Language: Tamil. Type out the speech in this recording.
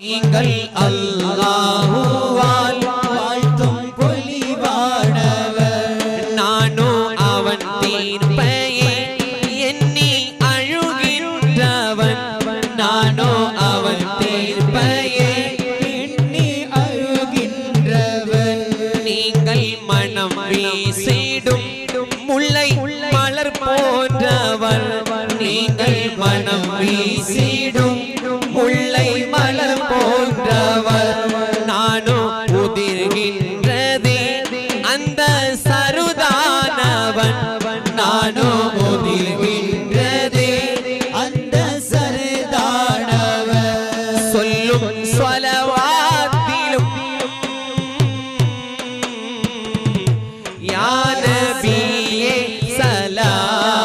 நீங்கள் அல்லாஹுவால் வாழ்த்தும் பொலிவானவர். நானோ அவன் தீர்ப்பையே எண்ணி அழுகின்றவன். நானோ அவன் தீர்ப்பையே எண்ணி அழுகின்றவன். நீங்கள் மனம் வீசிடும் முல்லை மலர் போன்றவர். நீங்கள் அந்த சருதானவன். நானோ உதிர்கின்றதே அந்த சருதானவன் சொல்லும் சொலவாத்திலும் யா நபியே சலாம்